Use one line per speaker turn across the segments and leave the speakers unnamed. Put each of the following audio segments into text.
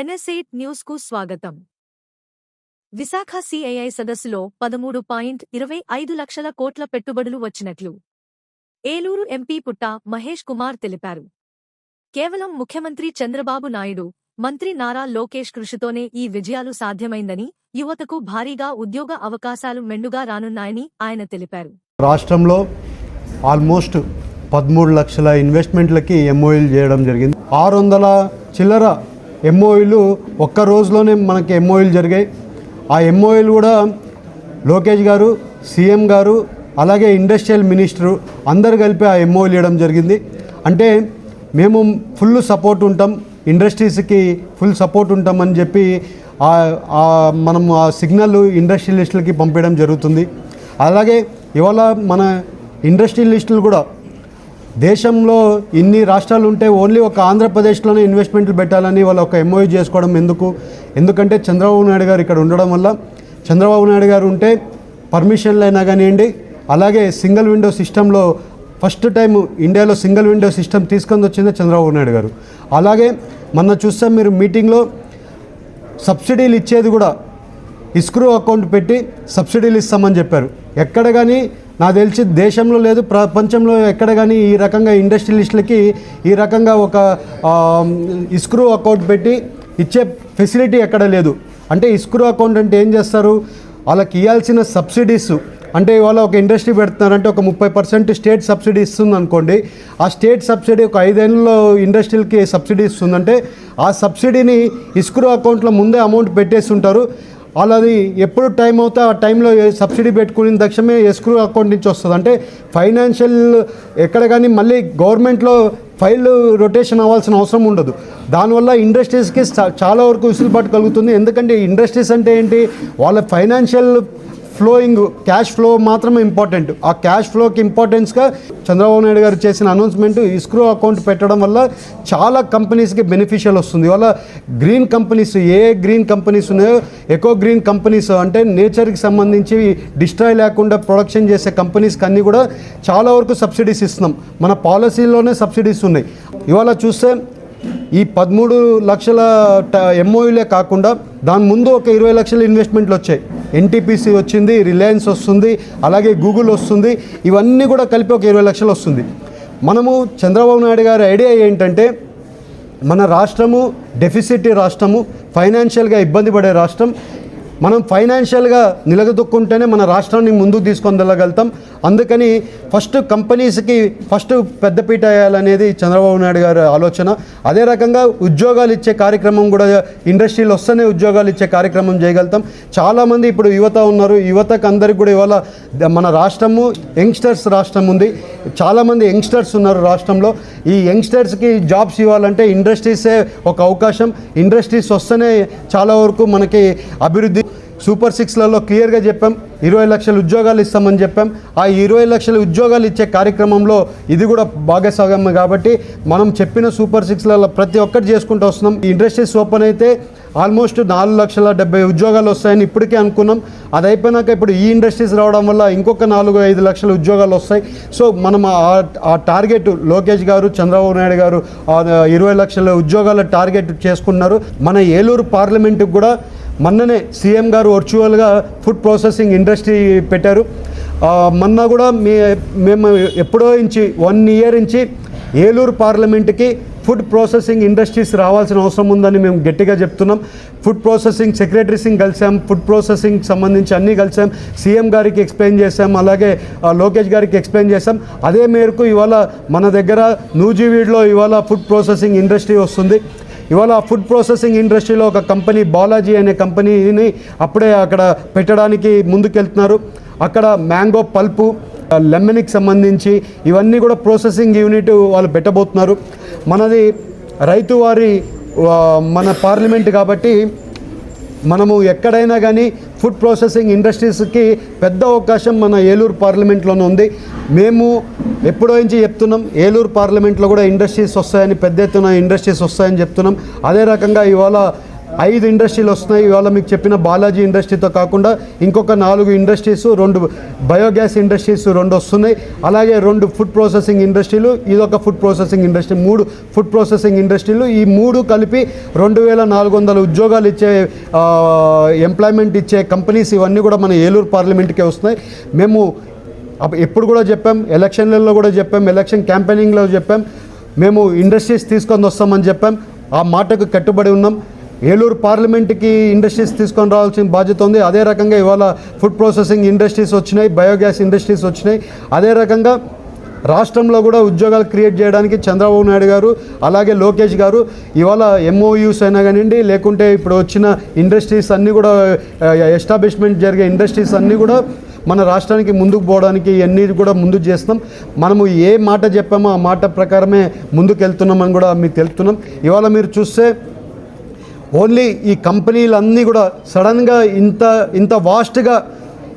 న్యూస్కు స్వాగతం. విశాఖ సిఐఐ సదస్సులో పదమూడు పాయింట్ ఇరవై ఐదు లక్షల కోట్ల పెట్టుబడులు వచ్చినట్లు. ఏలూరు ఎంపీ పుట్ట మహేష్ కుమార్ తెలిపారు. కేవలం ముఖ్యమంత్రి చంద్రబాబు నాయుడు మంత్రి నారా లోకేష్ కృషితోనే ఈ విజయాలు సాధ్యమైందని యువతకు భారీగా ఉద్యోగ అవకాశాలు మెండుగా రానున్నాయని ఆయన తెలిపారు.
రాష్ట్రంలో ఆల్మోస్ట్ పదమూడు లక్షల ఇన్వెస్ట్మెంట్లకి ఎంఓఎల్ చేయడం జరిగింది. ఆరు వందల చిల్లర ఎంఓయూలు ఒక్క రోజులోనే మనకి ఎంఓయూలు జరిగాయి. ఆ ఎంఓయూలు కూడా లోకేష్ గారు సీఎం గారు అలాగే ఇండస్ట్రియల్ మినిస్టరు అందరు కలిపి ఆ ఎంఓయూలు ఇవ్వడం జరిగింది. అంటే మేము ఫుల్ సపోర్ట్ ఉంటాం ఇండస్ట్రీస్కి ఫుల్ సపోర్ట్ ఉంటామని చెప్పి మనం ఆ సిగ్నల్ ఇండస్ట్రియలిస్టులకి పంపించడం జరుగుతుంది. అలాగే ఇవాళ మన ఇండస్ట్రియలిస్టులు కూడా దేశంలో ఇన్ని రాష్ట్రాలు ఉంటే ఓన్లీ ఒక ఆంధ్రప్రదేశ్లోనే ఇన్వెస్ట్మెంట్లు పెట్టాలని వాళ్ళు ఒక ఎంఓయూ చేసుకోవడం ఎందుకు? ఎందుకంటే చంద్రబాబు నాయుడు గారు ఇక్కడ ఉండడం వల్ల చంద్రబాబు నాయుడు గారు ఉంటే పర్మిషన్లు అయినా కానివ్వండి అలాగే సింగిల్ విండో సిస్టంలో ఫస్ట్ టైం ఇండియాలో సింగిల్ విండో సిస్టమ్ తీసుకొని వచ్చింది చంద్రబాబు నాయుడు గారు. అలాగే మొన్న చూస్తే మీరు మీటింగ్లో సబ్సిడీలు ఇచ్చేది కూడా ఇస్క్రూ అకౌంట్ పెట్టి సబ్సిడీలు ఇస్తామని చెప్పారు. ఎక్కడ కానీ నాకు తెలిసి దేశంలో లేదు ప్రపంచంలో ఎక్కడ కానీ ఈ రకంగా ఇండస్ట్రియలిస్టులకి ఈ రకంగా ఒక ఇస్క్రూ అకౌంట్ పెట్టి ఇచ్చే ఫెసిలిటీ ఎక్కడ లేదు. అంటే ఇస్క్రూ అకౌంట్ అంటే ఏం చేస్తారు? వాళ్ళకి ఇవ్వాల్సిన సబ్సిడీస్ అంటే ఇవాళ ఒక ఇండస్ట్రీ పెడుతున్నారంటే ఒక ముప్పై పర్సెంట్ స్టేట్ సబ్సిడీ ఇస్తుంది అనుకోండి. ఆ స్టేట్ సబ్సిడీ ఒక ఐదేళ్ళలో ఇండస్ట్రీలకి సబ్సిడీ ఇస్తుందంటే ఆ సబ్సిడీని ఇస్క్రూ అకౌంట్లో ముందే అమౌంట్ పెట్టేసి ఉంటారు వాళ్ళది ఎప్పుడు టైం అవుతా ఆ టైంలో సబ్సిడీ పెట్టుకుని దక్షమే ఎస్క్రూ అకౌంట్ నుంచి వస్తుంది. అంటే ఫైనాన్షియల్ ఎక్కడ కానీ మళ్ళీ గవర్నమెంట్లో ఫైల్ రొటేషన్ అవ్వాల్సిన అవసరం ఉండదు. దానివల్ల ఇండస్ట్రీస్కి చాలా వరకు విసులుబాటు కలుగుతుంది. ఎందుకంటే ఇండస్ట్రీస్ అంటే ఏంటి? వాళ్ళ ఫైనాన్షియల్ ఫ్లోయింగ్ క్యాష్ ఫ్లో మాత్రమే ఇంపార్టెంట్ ఆ క్యాష్ ఫ్లోకి ఇంపార్టెన్స్గా చంద్రబాబు నాయుడు గారు చేసిన అనౌన్స్మెంట్ ఇస్క్రో అకౌంట్ పెట్టడం వల్ల చాలా కంపెనీస్కి బెనిఫిషియల్ వస్తుంది. వాళ్ళ గ్రీన్ కంపెనీస్ ఏ గ్రీన్ కంపెనీస్ ఉన్నాయో ఎకో గ్రీన్ కంపెనీస్ అంటే నేచర్కి సంబంధించి డిస్ట్రాయ్ లేకుండా ప్రొడక్షన్ చేసే కంపెనీస్కి అన్నీ కూడా చాలా వరకు సబ్సిడీస్ ఇస్తున్నాం. మన పాలసీలోనే సబ్సిడీస్ ఉన్నాయి. ఇవాళ చూస్తే ఈ పదమూడు లక్షల ఎంఓయూలే కాకుండా దాని ముందు ఒక ఇరవై లక్షల ఇన్వెస్ట్మెంట్లు వచ్చాయి. ఎన్టీపీసీ వచ్చింది రిలయన్స్ వస్తుంది అలాగే గూగుల్ వస్తుంది. ఇవన్నీ కూడా కలిపి ఒక ఇరవై లక్షలు వస్తుంది. మనము చంద్రబాబు నాయుడు గారి ఐడియా ఏంటంటే మన రాష్ట్రము డెఫిసిట్ రాష్ట్రము ఫైనాన్షియల్గా ఇబ్బంది పడే రాష్ట్రం మనం ఫైనాన్షియల్గా నిలదొక్కుంటేనే మన రాష్ట్రాన్ని ముందుకు తీసుకొని వెళ్ళగలుగుతాం. అందుకని ఫస్ట్ కంపెనీస్కి ఫస్ట్ పెద్దపీట వేయాలనేది చంద్రబాబు నాయుడు గారి ఆలోచన. అదే రకంగా ఉద్యోగాలు ఇచ్చే కార్యక్రమం కూడా ఇండస్ట్రీలు వస్తేనే ఉద్యోగాలు ఇచ్చే కార్యక్రమం చేయగలుగుతాం. చాలామంది ఇప్పుడు యువత ఉన్నారు. యువతకు అందరికి కూడా ఇవాళ మన రాష్ట్రము యంగ్స్టర్స్ రాష్ట్రం ఉంది. చాలామంది యంగ్స్టర్స్ ఉన్నారు రాష్ట్రంలో. ఈ యంగ్స్టర్స్కి జాబ్స్ ఇవ్వాలంటే ఇండస్ట్రీసే ఒక అవకాశం. ఇండస్ట్రీస్ వస్తేనే చాలా వరకు మనకి అభివృద్ధి సూపర్ సిక్స్లలో క్లియర్గా చెప్పాం. ఇరవై లక్షల ఉద్యోగాలు ఇస్తామని చెప్పాం. ఆ ఇరవై లక్షల ఉద్యోగాలు ఇచ్చే కార్యక్రమంలో ఇది కూడా భాగస్వామ్యం కాబట్టి మనం చెప్పిన సూపర్ సిక్స్లలో ప్రతి ఒక్కటి చేసుకుంటూ వస్తున్నాం. ఈ ఇండస్ట్రీస్ ఓపెన్ అయితే ఆల్మోస్ట్ నాలుగు లక్షల డెబ్బై ఉద్యోగాలు వస్తాయని ఇప్పటికే అనుకున్నాం. అది అయిపోయినాక ఇప్పుడు ఈ ఇండస్ట్రీస్ రావడం వల్ల ఇంకొక నాలుగు ఐదు లక్షల ఉద్యోగాలు వస్తాయి. సో మనం ఆ- ఆ టార్గెట్ లోకేష్ గారు చంద్రబాబు నాయుడు గారు ఇరవై లక్షల ఉద్యోగాల టార్గెట్ చేసుకున్నారు మన ఏలూరు పార్లమెంటుకు కూడా మొన్ననే సీఎం గారు వర్చువల్గా ఫుడ్ ప్రాసెసింగ్ ఇండస్ట్రీ పెట్టారు. మొన్న కూడా మే మేము ఎప్పుడో నుంచి వన్ ఇయర్ నుంచి ఏలూరు పార్లమెంట్కి ఫుడ్ ప్రాసెసింగ్ ఇండస్ట్రీస్ రావాల్సిన అవసరం ఉందని మేము గట్టిగా చెప్తున్నాం. ఫుడ్ ప్రాసెసింగ్ సెక్రటరీసింగ్ కలిసాం ఫుడ్ ప్రాసెసింగ్ సంబంధించి అన్నీ కలిసాం. సీఎం గారికి ఎక్స్ప్లెయిన్ చేసాం అలాగే లోకేష్ గారికి ఎక్స్ప్లెయిన్ చేసాం. అదే మేరకు ఇవాళ మన దగ్గర నూజివీడ్లో ఇవాళ ఫుడ్ ప్రాసెసింగ్ ఇండస్ట్రీ వస్తుంది. ఇవాళ ఫుడ్ ప్రాసెసింగ్ ఇండస్ట్రీలో ఒక కంపెనీ బాలాజీ అనే కంపెనీని అప్పుడే అక్కడ పెట్టడానికి ముందుకెళ్తున్నారు. అక్కడ మ్యాంగో పల్పు లెమన్కి సంబంధించి ఇవన్నీ కూడా ప్రాసెసింగ్ యూనిట్ వాళ్ళు పెట్టబోతున్నారు. మనది రైతు వారి మన పార్లమెంట్ కాబట్టి మనము ఎక్కడైనా కానీ ఫుడ్ ప్రాసెసింగ్ ఇండస్ట్రీస్కి పెద్ద అవకాశం మన ఏలూరు పార్లమెంట్లోనే ఉంది. మేము ఎప్పుడో నుంచి చెప్తున్నాం ఏలూరు పార్లమెంట్లో కూడా ఇండస్ట్రీస్ వస్తాయని పెద్ద ఎత్తున ఇండస్ట్రీస్ వస్తాయని చెప్తున్నాం. అదే రకంగా ఇవాళ ఐదు ఇండస్ట్రీలు వస్తున్నాయి. ఇవాళ మీకు చెప్పిన బాలాజీ ఇండస్ట్రీతో కాకుండా ఇంకొక నాలుగు ఇండస్ట్రీస్ రెండు బయోగ్యాస్ ఇండస్ట్రీస్ రెండు వస్తున్నాయి. అలాగే రెండు ఫుడ్ ప్రాసెసింగ్ ఇండస్ట్రీలు ఇదొక ఫుడ్ ప్రాసెసింగ్ ఇండస్ట్రీ మూడు ఫుడ్ ప్రాసెసింగ్ ఇండస్ట్రీలు. ఈ మూడు కలిపి రెండు వేల నాలుగు వందల ఉద్యోగాలు ఇచ్చే ఎంప్లాయ్మెంట్ ఇచ్చే కంపెనీస్ ఇవన్నీ కూడా మన ఏలూరు పార్లమెంట్కే వస్తున్నాయి. మేము ఎప్పుడు కూడా చెప్పాం ఎలక్షన్లలో కూడా చెప్పాం ఎలక్షన్ క్యాంపెయినింగ్లో చెప్పాం. మేము ఇండస్ట్రీస్ తీసుకొని వస్తామని చెప్పాం. ఆ మాటకు కట్టుబడి ఉన్నాం. ఏలూరు పార్లమెంట్కి ఇండస్ట్రీస్ తీసుకొని రావాల్సిన బాధ్యత ఉంది. అదే రకంగా ఇవాళ ఫుడ్ ప్రాసెసింగ్ ఇండస్ట్రీస్ వచ్చినాయి బయోగ్యాస్ ఇండస్ట్రీస్ వచ్చినాయి. అదే రకంగా రాష్ట్రంలో కూడా ఉద్యోగాలు క్రియేట్ చేయడానికి చంద్రబాబు నాయుడు గారు అలాగే లోకేష్ గారు ఇవాళ ఎంఓయూస్ అయినా కానివ్వండి లేకుంటే ఇప్పుడు వచ్చిన ఇండస్ట్రీస్ అన్నీ కూడా ఎస్టాబ్లిష్మెంట్ జరిగే ఇండస్ట్రీస్ అన్నీ కూడా మన రాష్ట్రానికి ముందుకు పోవడానికి ఇవన్నీ కూడా ముందుకు చేస్తున్నాం మనము ఏ మాట చెప్పామో ఆ మాట ప్రకారమే ముందుకు వెళ్తున్నామని కూడా మీకు తెలుపుతున్నాం. ఇవాళ మీరు చూస్తే ఓన్లీ ఈ కంపెనీలన్నీ కూడా సడన్గా ఇంత ఇంత వాస్ట్గా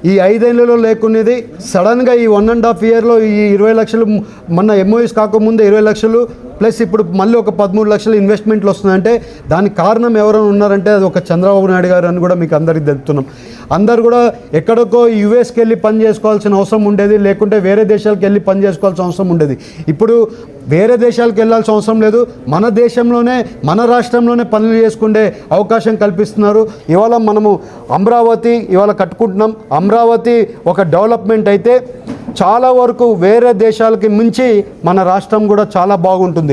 ఈ ఐదేళ్ళలో లేకునేది సడన్గా ఈ వన్ అండ్ హాఫ్ ఇయర్లో ఈ ఇరవై లక్షలు మన ఎంఓఎస్ కాకముందే ఇరవై లక్షలు ప్లస్ ఇప్పుడు మళ్ళీ ఒక పదమూడు లక్షలు ఇన్వెస్ట్మెంట్లు వస్తుందంటే దానికి కారణం ఎవరైనా ఉన్నారంటే అది ఒక చంద్రబాబు నాయుడు గారు అని కూడా మీకు అందరికీ తెలుపుతున్నాం. అందరు కూడా ఎక్కడికో యుఎస్కి వెళ్ళి పని చేసుకోవాల్సిన అవసరం ఉండేది లేకుంటే వేరే దేశాలకు వెళ్ళి పని చేసుకోవాల్సిన అవసరం ఉండేది. ఇప్పుడు వేరే దేశాలకు వెళ్ళాల్సిన అవసరం లేదు మన దేశంలోనే మన రాష్ట్రంలోనే పనులు చేసుకునే అవకాశం కల్పిస్తున్నారు. ఇవాళ మనము అమరావతి ఇవాళ కట్టుకుంటున్నాం. అమరావతి ఒక డెవలప్మెంట్ అయితే చాలా వరకు వేరే దేశాలకి మించి మన రాష్ట్రం కూడా చాలా బాగుంటుంది.